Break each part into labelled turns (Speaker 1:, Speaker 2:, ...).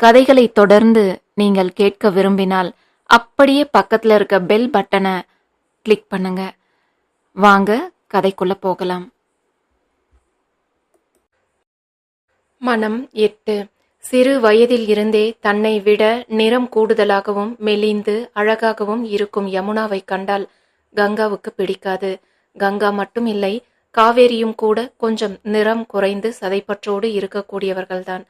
Speaker 1: கதைகளை தொடர்ந்து நீங்கள் கேட்க விரும்பினால் அப்படியே பக்கத்துல இருக்க பெல் பட்டனை கிளிக் பண்ணுங்க. வாங்க கதைக்குள்ள போகலாம். மனம் எட்டு. சிறு வயதில் இருந்தே தன்னை விட நிறம் கூடுதலாகவும் மெலிந்து அழகாகவும் இருக்கும் யமுனாவை கண்டால் கங்காவுக்கு பிடிக்காது. கங்கா மட்டும் இல்லை காவேரியும் கூட கொஞ்சம் நிறம் குறைந்து சதைப்பற்றோடு இருக்கக்கூடியவர்கள்தான்.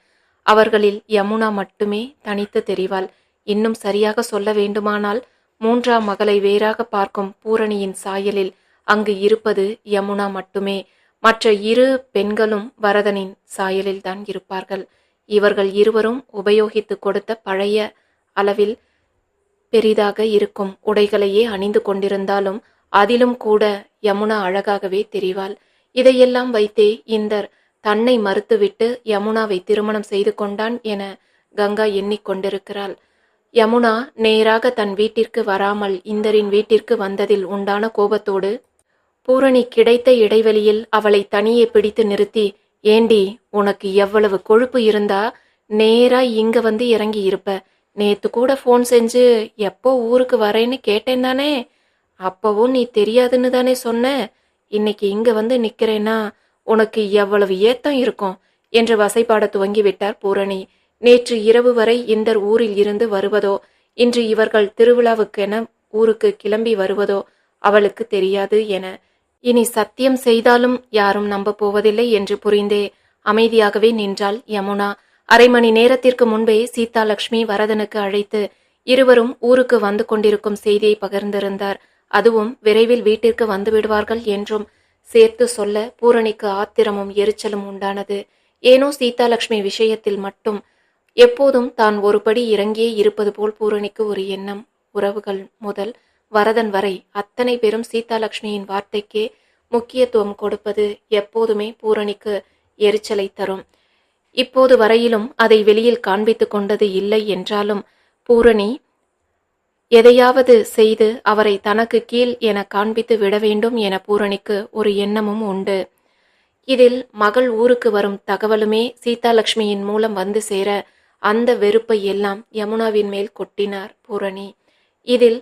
Speaker 1: அவர்களில் யமுனா மட்டுமே தனித்து தெரிவாள். இன்னும் சரியாக சொல்ல வேண்டுமானால் மூன்றாம் மகளை வேறாக பார்க்கும் பூரணியின் சாயலில் அங்கு இருப்பது யமுனா மட்டுமே. மற்ற இரு பெண்களும் வரதனின் சாயலில்தான் இருப்பார்கள். இவர்கள் இருவரும் உபயோகித்து கொடுத்த பழைய அளவில் பெரிதாக இருக்கும் உடைகளையே அணிந்து கொண்டிருந்தாலும் அதிலும் கூட யமுனா அழகாகவே தெரிவாள். இதையெல்லாம் வைத்தே இந்தர் தன்னை மறுத்துவிட்டு யமுனாவை திருமணம் செய்து கொண்டான் என கங்கா எண்ணிக்கொண்டிருக்கிறாள் யமுனா நேராக தன் வீட்டிற்கு வராமல் இந்தரின் வீட்டிற்கு வந்ததில் உண்டான கோபத்தோடு பூரணி கிடைத்த இடைவெளியில் அவளை தனியே பிடித்து நிறுத்தி ஏண்டி உனக்கு எவ்வளவு கொழுப்பு இருந்தா நேரா இங்க வந்து இறங்கி இருப்ப. நேத்து கூட ஃபோன் செஞ்சு எப்போ ஊருக்கு வரேன்னு கேட்டேன் தானே. அப்பவும் நீ தெரியாதுன்னு தானே சொன்ன. இன்னைக்கு இங்க வந்து நிக்கிறேன்னா உனக்கு எவ்வளவு ஏத்தம் இருக்கும்? என்று வசைபாட துவங்கிவிட்டார் பூரணி. நேற்று இரவு வரை இந்தர் ஊரில் இருந்து வருவதோ? இன்று இவர்கள் திருவிழாவுக்கென ஊருக்கு கிளம்பி வருவதோ? அவளுக்கு தெரியாது என. இனி சத்தியம் செய்தாலும் யாரும் நம்ப போவதில்லை என்று புரிந்தே அமைதியாகவே நின்றாள் யமுனா. அரை மணி நேரத்திற்கு முன்பே சீதாலட்சுமி வரதனுக்கு அழைத்து இருவரும் ஊருக்கு வந்து கொண்டிருக்கும் செய்தியை பகிர்ந்திருந்தார். அதுவும் விரைவில் வீட்டிற்கு வந்து விடுவார்கள் என்றும் சேர்த்து சொல்ல பூரணிக்கு ஆத்திரமும் எரிச்சலும் உண்டானது. ஏனோ சீதாலட்சுமி விஷயத்தில் மட்டும் எப்போதும் தான் ஒருபடி இறங்கியே இருப்பது போல் பூரணிக்கு ஒரு எண்ணம். உறவுகள் முதல் வரதன் வரை அத்தனை பேரும் சீதாலட்சுமியின் வார்த்தைக்கே முக்கியத்துவம் கொடுப்பது எப்போதுமே பூரணிக்கு எரிச்சலை தரும். இப்போது வரையிலும் அதை வெளியில் காண்பித்து கொண்டது இல்லை என்றாலும் பூரணி எதையாவது செய்து அவரை தனக்கு கீழ் என காண்பித்து விட வேண்டும் என பூரணிக்கு ஒரு எண்ணமும் உண்டு. இதில் மகள் ஊருக்கு வரும் தகவலுமே சீதாலட்சுமியின் மூலம் வந்து சேர அந்த வெறுப்பை எல்லாம் யமுனாவின் மேல் கொட்டினார் பூரணி. இதில்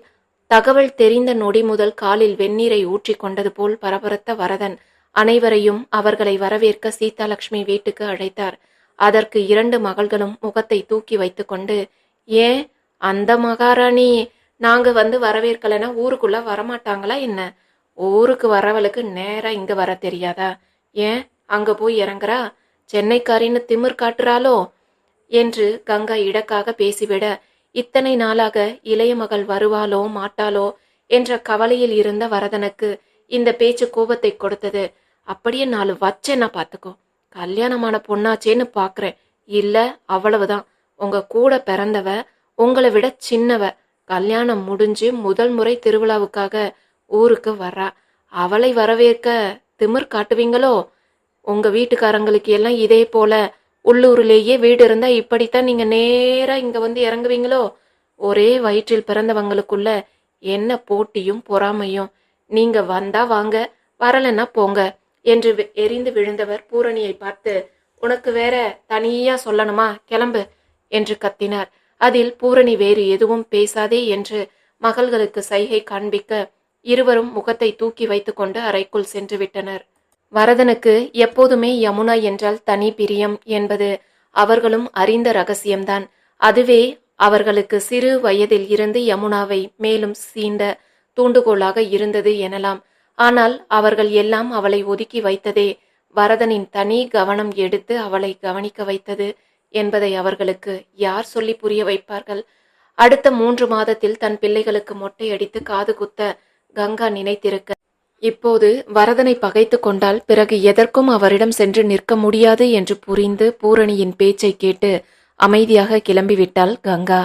Speaker 1: தகவல் தெரிந்த நொடி முதல் காலில் வெந்நீரை ஊற்றி கொண்டது போல் பரபரத்த வரதன் அனைவரையும் அவர்களை வரவேற்க சீதாலட்சுமி வீட்டுக்கு அழைத்தார். அதற்கு இரண்டு மகள்களும் முகத்தை தூக்கி வைத்துக்கொண்டு ஏன்? அந்த மகாராணி நாங்கள் வந்து வரவேற்கலைன்னா ஊருக்குள்ளே வரமாட்டாங்களா என்ன? ஊருக்கு வரவளுக்கு நேராக இங்கே வர தெரியாதா? ஏன்? அங்கே போய் இறங்குறா? சென்னைக்காரின்னு திமிர் காட்டுறாளோ? என்று கங்கா இடக்காக பேசிவிட இத்தனை நாளாக இளைய மகள் வருவாளோ மாட்டாளோ என்ற கவலையில் இருந்த வரதனுக்கு இந்த பேச்சு கோபத்தை கொடுத்தது. அப்படியே நாலு வச்சேன்னா பார்த்துக்கோ கல்யாணமான பொண்ணாச்சேன்னு பார்க்குறேன் இல்லை அவ்வளவுதான். உங்கள் கூட பிறந்தவ உங்களை விட சின்னவ கல்யாணம் முடிஞ்சு முதல் முறை திருவிழாவுக்காக ஊருக்கு வர்றா. அவளை வரவேற்க திமிர் காட்டுவீங்களோ? உங்க வீட்டுக்காரங்களுக்கு எல்லாம் இதே போல உள்ளூர்லேயே வீடு இருந்தா இப்படித்தான் நீங்க நேரா இங்க வந்து இறங்குவீங்களோ? ஒரே வயிற்றில் பிறந்தவங்களுக்குள்ள என்ன போட்டியும் பொறாமையும். நீங்க வந்தா வாங்க வரலன்னா போங்க என்று எரிந்து விழுந்தவர் பூரணியை பார்த்து உனக்கு வேற தனியா சொல்லணுமா? கிளம்பு என்று கத்தினார். அதில் பூரணி வேறு எதுவும் பேசாதே என்று மகள்களுக்கு சைகை காண்பிக்க இருவரும் முகத்தை தூக்கி வைத்துக்கொண்டு அறைக்குள் சென்று விட்டனர். வரதனுக்கு எப்போதுமே யமுனா என்றால் தனி பிரியம் என்பது அவர்களும் அறிந்த ரகசியம்தான். அதுவே அவர்களுக்கு சிறு வயதில் இருந்து யமுனாவை மேலும் சீண்ட தூண்டுகோலாக இருந்தது எனலாம். ஆனால் அவர்கள் எல்லாம் அவளை ஒதுக்கி வைத்ததே வரதனின் தனி கவனம் எடுத்து அவளை கவனிக்க வைத்தது. என்பதை அவர்களுக்கு யார் சொல்லி புரிய வைப்பார்கள்? அடுத்த மூன்று மாதத்தில் தன் பிள்ளைகளுக்கு மொட்டையடித்து காது குத்த கங்கா நினைத்திருக்க இப்போது வரதனை பகைத்து கொண்டால் பிறகு எதற்கும் அவரிடம் சென்று நிற்க முடியாது என்று புரிந்து பூரணியின் பேச்சை கேட்டு அமைதியாக கிளம்பிவிட்டாள் கங்கா.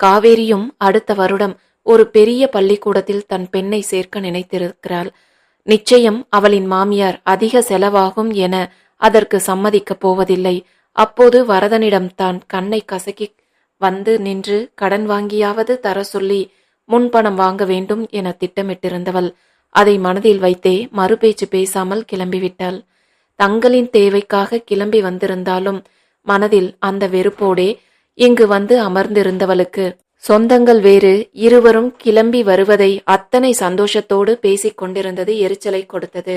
Speaker 1: காவேரியும் அடுத்த வருடம் ஒரு பெரிய பள்ளிக்கூடத்தில் தன் பெண்ணை சேர்க்க நினைத்திருக்கிறாள். நிச்சயம் அவளின் மாமியார் அதிக செலவாகும் என அதற்கு சம்மதிக்கப் போவதில்லை. அப்போது வரதனிடம் தான் கண்ணை கசக்கி வந்து நின்று கடன் வாங்கியாவது தர சொல்லி முன்பணம் வாங்க வேண்டும் என திட்டமிட்டிருந்தவள். அதை மனதில் வைத்தே மறுபேச்சு பேசாமல் கிளம்பிவிட்டாள். தங்களின் தேவைக்காக கிளம்பி வந்திருந்தாலும் மனதில் அந்த வெறுப்போடே இங்கு வந்து அமர்ந்திருந்தவளுக்கு சொந்தங்கள் வேறு இருவரும் கிளம்பி வருவதை அத்தனை சந்தோஷத்தோடு பேசிக் கொண்டிருந்தது எரிச்சலை கொடுத்தது.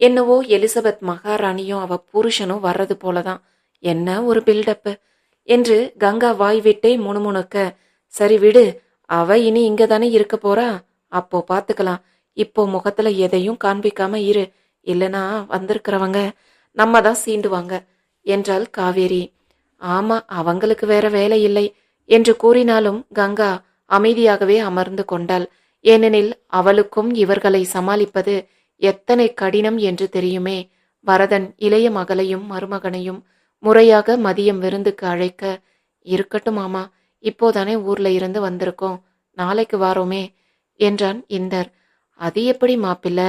Speaker 1: என்னவோ எலிசபெத் மகாராணியும் அவ புருஷனும் வர்றது போலதான். என்ன ஒரு பில்டப்பு என்று கங்கா வாய் விட்டே முணுமுணுக்க சரி விடு அவ இனி இங்க தானே இருக்க போறா? அப்போ பாத்துக்கலாம். இப்போ முகத்துல எதையும் காண்பிக்காம இரு. இல்லனா வந்திருக்கிறவங்க நம்ம தான் சீண்டுவாங்க என்றாள் காவேரி. ஆமா அவங்களுக்கு வேற வேலை இல்லை என்று கூறினாலும் கங்கா அமைதியாகவே அமர்ந்து கொண்டாள். ஏனெனில் அவளுக்கும் இவர்களை சமாளிப்பது எத்தனை கடினம் என்று தெரியுமே. வரதன் இளைய மகளையும் மருமகனையும் முறையாக மதியம் விருந்துக்கு அழைக்க இருக்கட்டும் மாமா. இப்போதானே ஊர்ல இருந்து வந்திருக்கோம். நாளைக்கு வாரோமே என்றான் இந்தர். அது எப்படி மாப்பிள்ள?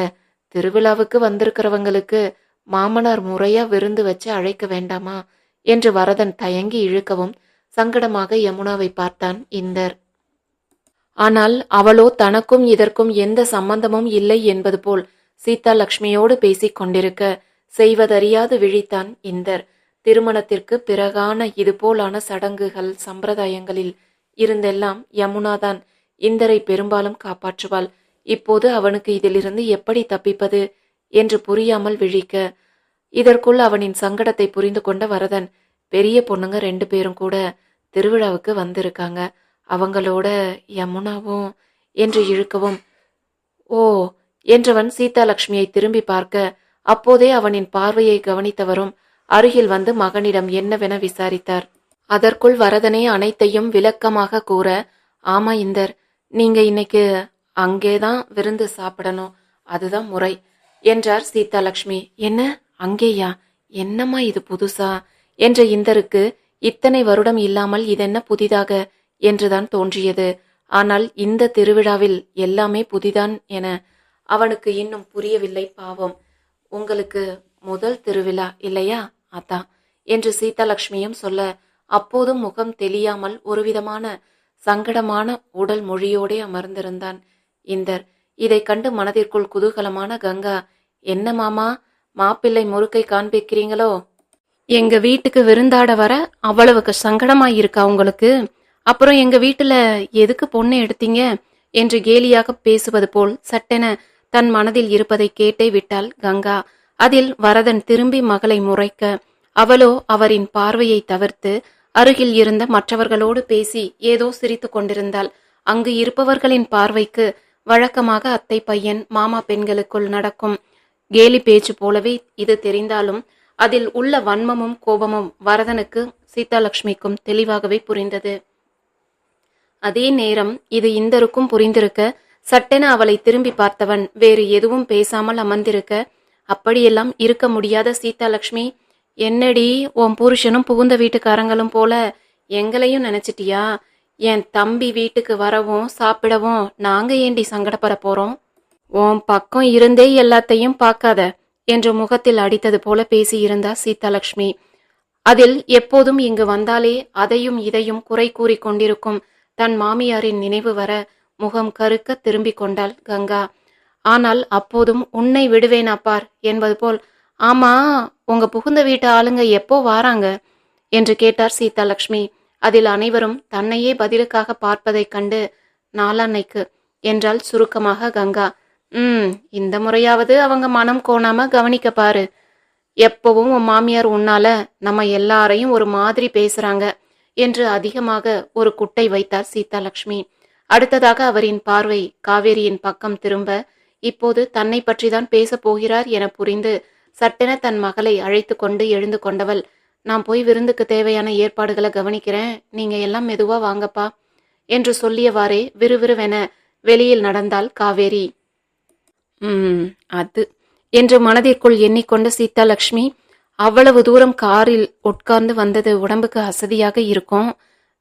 Speaker 1: திருவிழாவுக்கு வந்திருக்கிறவங்களுக்கு மாமனார் முறையா விருந்து வச்சு அழைக்க வேண்டாமா? என்று வரதன் தயங்கி இழுக்கவும் சங்கடமாக யமுனாவை பார்த்தான் இந்தர். ஆனால் அவளோ தனக்கும் இதற்கும் எந்த சம்பந்தமும் இல்லை என்பது போல் சீதா லக்ஷ்மியோடு பேசிக் கொண்டிருக்க செய்வதறியாது விழித்தான் இந்தர். திருமணத்திற்கு பிறகான இதுபோலான சடங்குகள் சம்பிரதாயங்களில் இருந்தெல்லாம் யமுனாதான் இந்தரை பெரும்பாலும் காப்பாற்றுவாள். இப்போது அவனுக்கு இதிலிருந்து எப்படி தப்பிப்பது என்று புரியாமல் விழிக்க இதற்குள் அவனின் சங்கடத்தை புரிந்து கொண்ட வரதன் பெரிய பொண்ணுங்க ரெண்டு பேரும் கூட திருவிழாவுக்கு வந்திருக்காங்க. அவங்களோட யமுனாவும் என்று இழுக்கவும் ஓ என்றவன் சீதாலட்சுமியை திரும்பி பார்க்க அப்போதே அவனின் பார்வையை கவனித்தவரும் அருகில் வந்து மகனிடம் என்னவென விசாரித்தார். அதற்குள் வரதனே அனைத்தையும் விளக்கமாக கூற ஆமா இந்தர் நீங்க இன்னைக்கு அங்கேதான் விருந்து சாப்பிடணும். அதுதான் முறை என்றார் சீதாலட்சுமி என்ன? அங்கேயா? என்னம்மா இது புதுசா? என்ற இந்தருக்கு இத்தனை வருடம் இல்லாமல் இதென்ன புதிதாக? என்றுதான் தோன்றியது. ஆனால் இந்த திருவிழாவில் எல்லாமே புதிதான் என அவனுக்கு இன்னும் புரியவில்லை பாவம். உங்களுக்கு முதல் திருவிழா இல்லையா? அத்தா என்று சீதாலட்சுமியும் சொல்ல அப்போதும் முகம் தெளியாமல் ஒருவிதமான சங்கடமான உடல் மொழியோடே அமர்ந்திருந்தான். இந்தர் இதை கண்டு மனதிற்குள் குதூகலமான கங்கா என்ன மாமா மாப்பிள்ளை முறுக்கை காண்பிக்கிறீங்களோ? எங்க வீட்டுக்கு விருந்தாட வர அவ்வளவுக்கு சங்கடமாயிருக்கா உங்களுக்கு? அப்புறம் எங்க வீட்டுல எதுக்கு பொண்ணு எடுத்தீங்க? என்று கேலியாக பேசுவது போல் சட்டென தன் மனதில் இருப்பதை கேட்டே விட்டாள் கங்கா. அதில் வரதன் திரும்பி மகளை முறைக்க அவளோ அவரின் பார்வையை தவிர்த்து அருகில் இருந்த மற்றவர்களோடு பேசி ஏதோ சிரித்து கொண்டிருந்தாள். அங்கு இருப்பவர்களின் பார்வைக்கு வழக்கமாக அத்தை பையன் மாமா பெண்களுக்குள் நடக்கும். கேலி பேச்சு போலவே இது தெரிந்தாலும் அதில் உள்ள வன்மமும் கோபமும் வரதனுக்கு சீதாலட்சுமிக்கும் தெளிவாகவே புரிந்தது. அதே நேரம் இது இந்தருக்கும் புரிந்திருக்க சட்டென அவளை திரும்பி பார்த்தவன் வேறு எதுவும் பேசாமல் அமர்ந்திருக்க அப்படியெல்லாம் இருக்க முடியாத சீதாலட்சுமி என்னடி உன் புருஷனும் புகுந்த வீட்டுக்காரங்களும் போல எங்களையும் நினைச்சிட்டியா? என் தம்பி வீட்டுக்கு வரவும் சாப்பிடவும் நாங்க ஏண்டி சங்கடப்பட போறோம்? உன் பக்கம் இருந்தே எல்லாத்தையும் பார்க்காத என்று முகத்தில் அடித்தது போல பேசியிருந்தா சீதாலட்சுமி அதில் எப்போதும் இங்கு வந்தாலே அதையும் இதையும் குறை கூறி கொண்டிருக்கும் தன் மாமியாரின் நினைவு வர முகம் கருக்க திரும்பிக் கொண்டாள் கங்கா. ஆனால் அப்போதும் உன்னை விடுவேனா பார் என்பது போல் ஆமா உங்க புகுந்த வீட்டு ஆளுங்க எப்போ வாராங்க? என்று கேட்டார் சீதாலட்சுமி அதில் அனைவரும் தன்னையே பதிலுக்காக பார்ப்பதைக் கண்டு நாளான்னைக்கு என்றால் சுருக்கமாக கங்கா. ம் இந்த முறையாவது அவங்க மனம் கோணாம கவனிக்க பாரு. எப்பவும் உன் மாமியார் உன்னால நம்ம எல்லாரையும் ஒரு மாதிரி பேசுறாங்க என்று அதிகமாக ஒரு குட்டை வைத்தார் சீதாலட்சுமி அடுத்ததாக அவரின் பார்வை காவேரியின் பக்கம் திரும்ப இப்போது தன்னை பற்றிதான் பேசப் போகிறார் என புரிந்து சட்டென தன் மகளை அழைத்து கொண்டு எழுந்து கொண்டவள். நான் போய் விருந்துக்கு தேவையான ஏற்பாடுகளை கவனிக்கிறேன். நீங்க எல்லாம் மெதுவா வாங்கப்பா என்று சொல்லியவாறே விறுவிறுவென வெளியில் நடந்தாள் காவேரி. ம் அது என்று மனதிற்குள் எண்ணிக்கொண்ட சீதாலட்சுமி அவ்வளவு தூரம் காரில் உட்கார்ந்து வந்தது உடம்புக்கு அசதியாக இருக்கும்.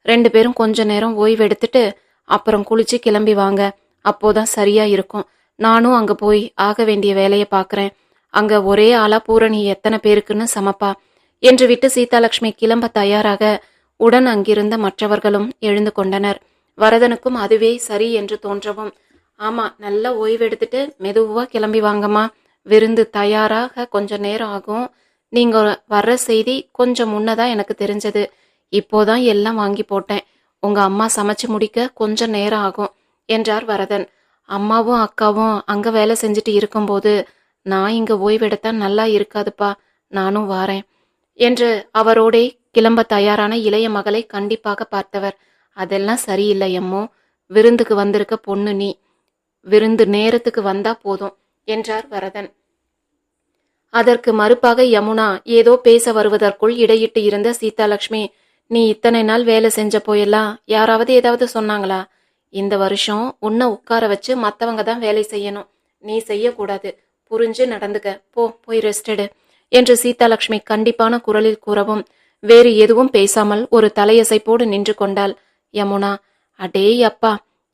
Speaker 1: ரெண்டு பேரும் கொஞ்ச நேரம் ஓய்வு எடுத்துட்டு அப்புறம் குளிச்சு கிளம்பி வாங்க. அப்போதான் சரியா இருக்கும். நானும் அங்கே போய் ஆக வேண்டிய வேலையை பார்க்குறேன் அங்கே ஒரே ஆளா பூரணி எத்தனை பேருக்குன்னு சமப்பா. என்று விட்டு சீதாலட்சுமி கிளம்ப தயாராக உடன் அங்கிருந்த மற்றவர்களும் எழுந்து கொண்டனர். வரதனுக்கும் அதுவே சரி என்று தோன்றவும் ஆமா நல்லா ஓய்வெடுத்துட்டு மெதுவாக கிளம்பி வாங்கம்மா. விருந்து தயாராக கொஞ்ச நேரம் ஆகும். நீங்க வர்ற செய்தி கொஞ்சம் முன்னதான் எனக்கு தெரிஞ்சது. இப்போதான் எல்லாம் வாங்கி போட்டேன். உங்க அம்மா சமைச்சு முடிக்க கொஞ்சம் நேரம் ஆகும் என்றார் வரதன். அம்மாவும் அக்காவும் அங்கே வேலை செஞ்சுட்டு இருக்கும்போது நான் இங்கே ஓய்வெடுத்தா நல்லா இருக்காதுப்பா நானும் வாரேன் என்று அவரோடே கிளம்ப தயாரான இளைய மகளை கண்டிப்பாக பார்த்தவர். அதெல்லாம் சரியில்லை அம்மோ விருந்துக்கு வந்திருக்க பொண்ணு நீ விருந்து நேரத்துக்கு வந்தா போதும் என்றார் வரதன். அதற்கு மறுப்பாக யமுனா ஏதோ பேச வருவதற்குள் இடையிட்டு இருந்த சீதாலட்சுமி நீ இத்தனை நாள் வேலை செஞ்ச போயெல்லாம் யாராவது ஏதாவது சொன்னாங்களா? இந்த வருஷம் உன்னை உட்கார வச்சு மற்றவங்க தான் வேலை செய்யணும். நீ செய்யக்கூடாது. புரிஞ்சு நடந்துக்க. போ போய் ரெஸ்டெடு என்று சீதாலட்சுமி கண்டிப்பான குரலில் கூறவும். வேறு எதுவும் பேசாமல் ஒரு தலையசைப்போடு நின்று கொண்டாள். யமுனா அடே அப்பா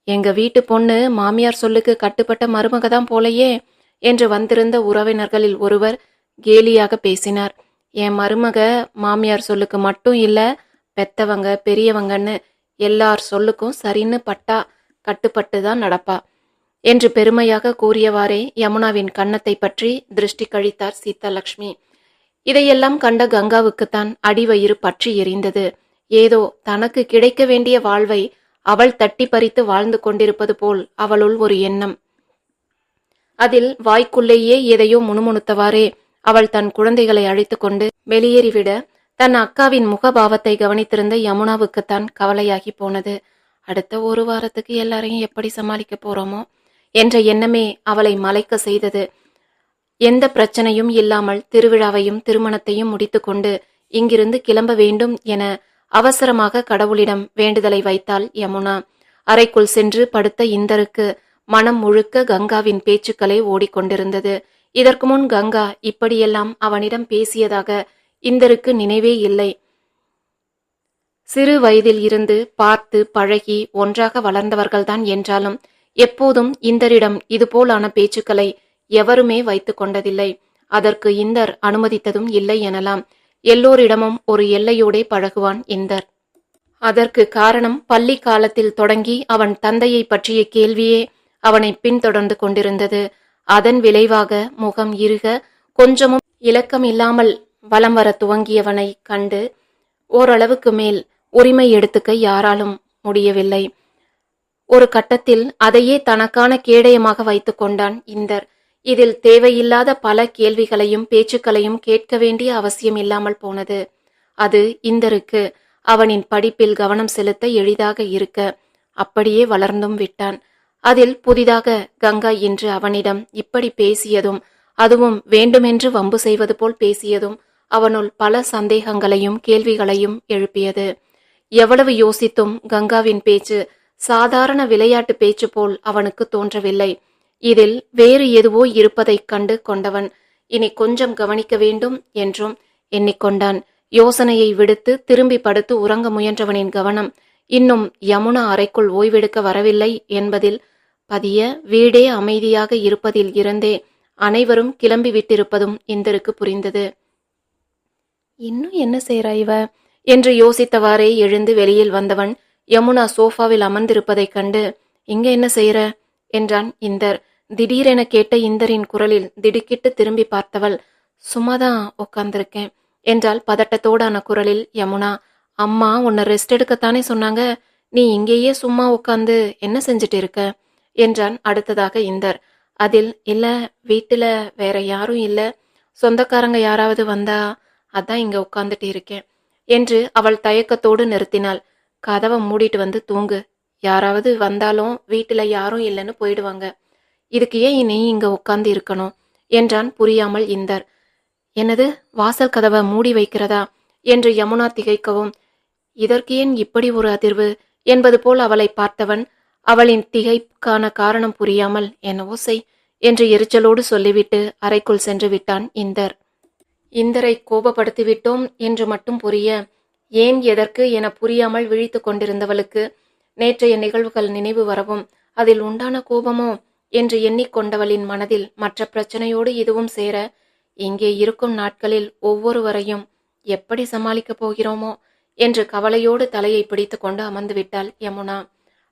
Speaker 1: எங்க வீட்டு பொண்ணு மாமியார் சொல்லுக்கு கட்டுப்பட்ட மருமக தான் போலையே என்று வந்திருந்த உறவினர்களில் ஒருவர் கேலியாக பேசினார். என் மருமக மாமியார் சொல்லுக்கு மட்டும் இல்ல பெத்தவங்க பெரியவங்கன்னு எல்லார் சொல்லுக்கும் சரின்னு பட்டா கட்டுப்பட்டு தான் நடப்பா. என்று பெருமையாக கூறியவாறே யமுனாவின் கன்னத்தை பற்றி திருஷ்டி கழித்தார் சீதாலட்சுமி இதையெல்லாம் கண்ட கங்காவுக்குத்தான் அடிவயிறு பற்றி எரிந்தது. ஏதோ தனக்கு கிடைக்க வேண்டிய வாழ்வை அவள் தட்டி பறித்து வாழ்ந்து கொண்டிருப்பது போல் அவளுள் ஒரு எண்ணம். அதில் வாய்க்குள்ளேயே எதையோ முணுமுணுத்தவாறே அவள் தன் குழந்தைகளை அழைத்துக் கொண்டு வெளியேறிவிட தன் அக்காவின் முகபாவத்தை கவனித்திருந்த யமுனாவுக்குத்தான் கவலையாகி போனது. அடுத்த ஒரு வாரத்துக்கு எல்லாரையும் எப்படி சமாளிக்க போறோமோ என்ற எண்ணமே அவளை மலைக்க செய்தது. எந்த பிரச்சனையும் இல்லாமல் திருவிழாவையும் திருமணத்தையும் முடித்துக்கொண்டு இங்கிருந்து கிளம்ப வேண்டும் என அவசரமாக கடவுளிடம் வேண்டுதலை வைத்தாள் யமுனா. அறைக்குள் சென்று படுத்த இந்தருக்கு மனம் முழுக்க கங்காவின் பேச்சுக்களே ஓடிக்கொண்டிருந்தது. இதற்கு முன் கங்கா இப்படியெல்லாம் அவனிடம் பேசியதாக இந்தருக்கு நினைவே இல்லை. சிறு வயதில் இருந்து பார்த்து பழகி ஒன்றாக வளர்ந்தவர்கள்தான் என்றாலும் எப்போதும் இந்தரிடம் இதுபோலான பேச்சுக்களை எவருமே வைத்து கொண்டதில்லை. அதற்கு இந்தர் அனுமதித்ததும் இல்லை எனலாம். எல்லோரிடமும் ஒரு எல்லையோடே பழகுவான் இந்தர். அதற்கு காரணம் பள்ளி காலத்தில் தொடங்கி அவன் தந்தையை பற்றிய கேள்வியே அவனை பின்தொடர்ந்து கொண்டிருந்தது. அதன் விளைவாக முகம் இருக கொஞ்சமும் இலக்கம் இல்லாமல் வலம் வர துவங்கியவனை கண்டு ஓரளவுக்கு மேல் உரிமை எடுத்துக்க யாராலும் முடியவில்லை. ஒரு கட்டத்தில் அதையே தனக்கான கேடயமாக வைத்து கொண்டான் இந்தர். இதில் தேவையில்லாத பல கேள்விகளையும் பேச்சுக்களையும் கேட்க வேண்டிய அவசியம் இல்லாமல் போனது. அது இந்தருக்கு அவனின் படிப்பில் கவனம் செலுத்த எளிதாக இருக்க அப்படியே வளர்ந்தும் விட்டான். அதில் புதிதாக கங்கா இன்று அவனிடம் இப்படி பேசியதும் அதுவும் வேண்டுமென்று வம்பு செய்வது போல் பேசியதும் அவனுள் பல சந்தேகங்களையும் கேள்விகளையும் எழுப்பியது. எவ்வளவு யோசித்தும் கங்காவின் பேச்சு சாதாரண விளையாட்டு பேச்சு போல் அவனுக்கு தோன்றவில்லை. இதில் வேறு எதுவோ இருப்பதைக் கண்டு கொண்டவன் இனி கொஞ்சம் கவனிக்க வேண்டும் என்றும் எண்ணிக்கொண்டான். யோசனையை விடுத்து திரும்பி படுத்து உறங்க முயன்றவனின் கவனம் இன்னும் யமுனா அறைக்குள் ஓய்வெடுக்க வரவில்லை என்பதில் பதிய வீடே அமைதியாக இருப்பதில் இருந்தே அனைவரும் கிளம்பி விட்டிருப்பதும் இந்தருக்கு புரிந்தது. இன்னும் என்ன செய்கிறா இவ? என்று யோசித்தவாறே எழுந்து வெளியில் வந்தவன் யமுனா சோஃபாவில் அமர்ந்திருப்பதைக் கண்டு இங்க என்ன செய்கிற என்றான் இந்தர். திடீரென கேட்ட இந்தரின் குரலில் திடுக்கிட்டு திரும்பி பார்த்தவள் சும்மாதான் உட்கார்ந்திருக்கேன் என்றால் பதட்டத்தோடான குரலில் யமுனா அம்மா உன்னை ரெஸ்ட் எடுக்கத்தானே சொன்னாங்க? நீ இங்கேயே சும்மா உட்காந்து என்ன செஞ்சுட்டு இருக்க? என்றான் அடுத்ததாக இந்தர். அதில் இல்லை வீட்டில் வேற யாரும் இல்லை. சொந்தக்காரங்க யாராவது வந்தா அதான் இங்க உட்காந்துட்டு இருக்கேன் என்று அவள் தயக்கத்தோடு நிறுத்தினாள். கதவை மூடிட்டு வந்து தூங்கு. யாராவது வந்தாலும் வீட்டுல யாரும் இல்லைன்னு போயிடுவாங்க. இதுக்கு ஏன் நீ இங்க உட்காந்து இருக்கணும்? என்றான் புரியாமல் இந்தர். என்னது வாசல் கதவை மூடி வைக்கிறதா? என்று யமுனா திகைக்கவும். இதற்கு ஏன் இப்படி ஒரு அதிர்வு? என்பது போல் அவளை பார்த்தவன் அவளின் திகைக்கான காரணம் புரியாமல் என்னவோ செய் என்று எரிச்சலோடு சொல்லிவிட்டு அறைக்குள் சென்று விட்டான் இந்தர். இந்தரை கோபப்படுத்திவிட்டோம் என்று மட்டும் புரிய ஏன் எதற்கு என புரியாமல் விழித்து கொண்டிருந்தவளுக்கு நேற்றைய நிகழ்வுகள் நினைவு வரவும் அதில் உண்டான கோபமோ என்று எண்ணிக்கொண்டவளின் மனதில் மற்ற பிரச்சனையோடு இதுவும் சேர இங்கே இருக்கும் நாட்களில் ஒவ்வொருவரையும் எப்படி சமாளிக்கப் போகிறோமோ என்று கவலையோடு தலையை பிடித்து கொண்டு அமர்ந்துவிட்டாள் யமுனா.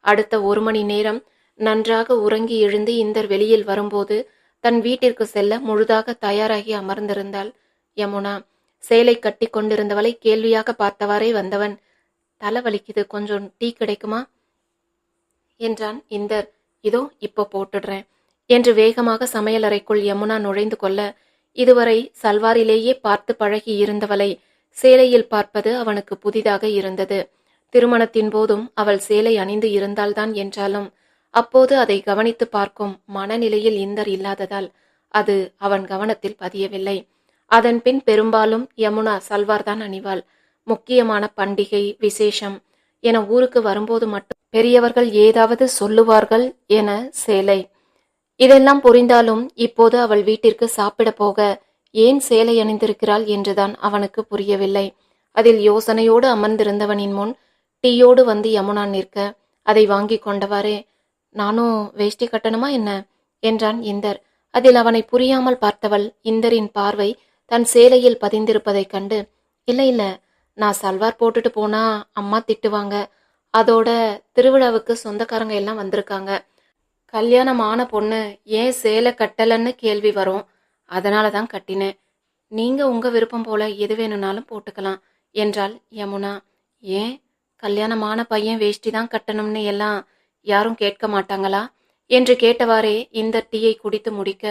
Speaker 1: அடுத்த ஒரு மணி நேரம் நன்றாக உறங்கி எழுந்து இந்தர் வெளியில் வரும்போது தன் வீட்டிற்கு செல்ல முழுதாக தயாராகி அமர்ந்திருந்தாள். யமுனா சேலை கட்டி கொண்டிருந்தவளை கேள்வியாக பார்த்தவாறே வந்தவன் தலை வலிக்குது கொஞ்சம் டீ கிடைக்குமா? என்றான் இந்தர். இதோ இப்போ போட்டுடுறேன் என்று வேகமாக சமையலறைக்குள் யமுனா நுழைந்து கொள்ள இதுவரை சல்வாரிலேயே பார்த்து பழகி இருந்தவளை சேலையில் பார்ப்பது அவனுக்கு புதிதாக இருந்தது. திருமணத்தின் போதும் அவள் சேலை அணிந்து இருந்தால்தான் என்றாலும் அப்போது அதை கவனித்து பார்க்கும் மனநிலையில் இந்தர் இல்லாததால் அது அவன் கவனத்தில் பதியவில்லை. அதன் பின் பெரும்பாலும் யமுனா சல்வார்தான் அணிவாள். முக்கியமான பண்டிகை விசேஷம் என ஊருக்கு வரும்போது மட்டும் பெரியவர்கள் ஏதாவது சொல்லுவார்கள் என சேலை. இதெல்லாம் புரிந்தாலும் இப்போது அவள் வீட்டிற்கு சாப்பிட போக ஏன் சேலை அணிந்திருக்கிறாள் என்றுதான் அவனுக்கு புரியவில்லை. அதில் யோசனையோடு அமர்ந்திருந்தவனின் முன் டீயோடு வந்து யமுனா நிற்க அதை வாங்கி கொண்டவாறே நானும் வேஷ்டி கட்டணுமா என்ன? என்றான் இந்தர். அதில் அவனை புரியாமல் பார்த்தவள் இந்தரின் பார்வை தன் சேலையில் பதிந்திருப்பதைக் கண்டு இல்லை இல்லை நான் சல்வார் போட்டுட்டு போனா அம்மா திட்டுவாங்க. அதோட திருவிழாவுக்கு சொந்தக்காரங்க எல்லாம் வந்திருக்காங்க. கல்யாணம் ஆன பொண்ணு ஏன் சேலை கட்டலன்னு கேள்வி வரும். அதனால தான் கட்டினேன். நீங்க உங்க விருப்பம் போல எது வேணும்னாலும் போட்டுக்கலாம் என்றாள் யமுனா. ஏன்? கல்யாணமான பையன் வேஷ்டி தான் கட்டணும்னு எல்லாம் யாரும் கேட்க மாட்டாங்களா? என்று கேட்டவாறே இந்த டீயை குடித்து முடிக்க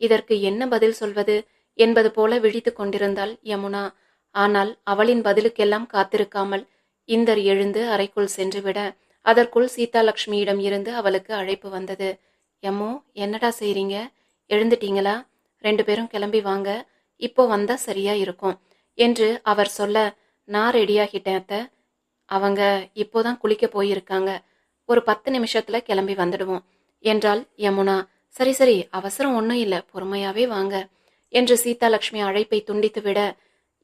Speaker 1: இதற்கு என்ன பதில் சொல்வது? என்பது போல விழித்து கொண்டிருந்தாள் யமுனா. ஆனால் அவளின் பதிலுக்கெல்லாம் காத்திருக்காமல் இந்தர் எழுந்து அறைக்குள் சென்றுவிட அதற்குள் சீதாலட்சுமியிடம் இருந்து அவளுக்கு அழைப்பு வந்தது. எம்மோ என்னடா செய்றீங்க? எழுந்துட்டீங்களா? ரெண்டு பேரும் கிளம்பி வாங்க. இப்போ வந்தா சரியா இருக்கும் என்று அவர் சொல்ல நான் ரெடியாகிட்டேன் அத்தை. அவங்க இப்போதான் குளிக்க போயிருக்காங்க. ஒரு பத்து நிமிஷத்துல கிளம்பி வந்துடுவோம் என்றாள் யமுனா. சரி சரி அவசரம் ஒன்றும் இல்லை. பொறுமையாவே வாங்க. என்று சீதாலட்சுமி அழைப்பை துண்டித்து விட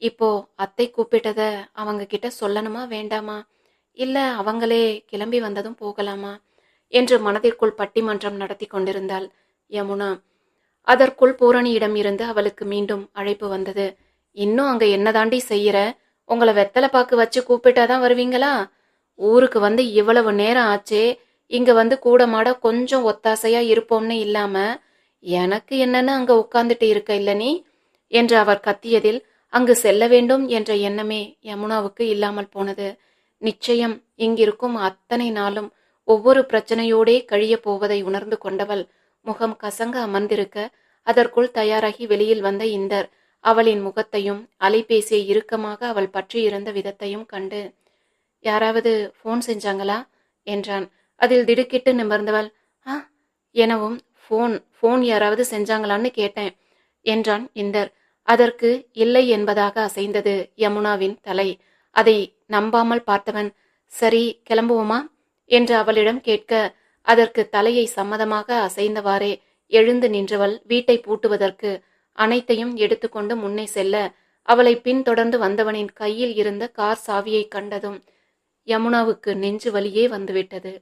Speaker 1: இப்போ அத்தை கூப்பிட்டத அவங்க கிட்ட சொல்லணுமா வேண்டாமா? இல்ல அவங்களே கிளம்பி வந்ததும் போகலாமா? என்று மனதிற்குள் பட்டிமன்றம் நடத்தி கொண்டிருந்தாள் யமுனா. அதற்குள் பூரணியிடம் இருந்து அவளுக்கு மீண்டும் அழைப்பு வந்தது. இன்னும் அங்க என்னதாண்டி செய்யற? உங்களை வெத்தலை பாக்கு வச்சு கூப்பிட்டாதான் வருவீங்களா? ஊருக்கு வந்து இவ்வளவு நேரம் ஆச்சே. இங்க வந்து கூட மாட கொஞ்சம் ஒத்தாசையா இருப்போம்னு இல்லாம எனக்கு என்னன்னு அங்க உட்கார்ந்துட்டு இருக்க இல்ல நீ? என்று அவர் கத்தியதில் அங்கு செல்ல வேண்டும் என்ற எண்ணமே யமுனாவுக்கு இல்லாமல் போனது. நிச்சயம் இங்கிருக்கும் அத்தனை நாளும் ஒவ்வொரு பிரச்சனையோடே கழியப் போவதை உணர்ந்து கொண்டவள் முகம் கசங்க அமர்ந்திருக்க அதற்குள் தயாராகி வெளியில் வந்த இந்தர் அவளின் முகத்தையும் அலைபேசியை இறுக்கமாக அவள் பற்றியிருந்த விதத்தையும் கண்டு யாராவது ஃபோன் செஞ்சாங்களா? என்றான். அதில் திடுக்கிட்டு நிமிர்ந்தவள் ஆ எனவும் ஃபோன் ஃபோன் யாராவது செஞ்சாங்களான்னு கேட்டேன் என்றான் இந்தர். அதற்கு இல்லை என்பதாக அசைந்தது யமுனாவின் தலை. அதை நம்பாமல் பார்த்தவன் சரி கிளம்புவோமா? என்று அவளிடம் கேட்க அதற்கு தலையை சம்மதமாக அசைந்தவாறே எழுந்து நின்றவள் வீட்டை பூட்டுவதற்கு அனைத்தையும் எடுத்துக்கொண்டு முன்னே செல்ல அவளை பின்தொடர்ந்து வந்தவனின் கையில் இருந்த கார் சாவியை கண்டதும் யமுனாவுக்கு நெஞ்சு வலியே வந்துவிட்டது.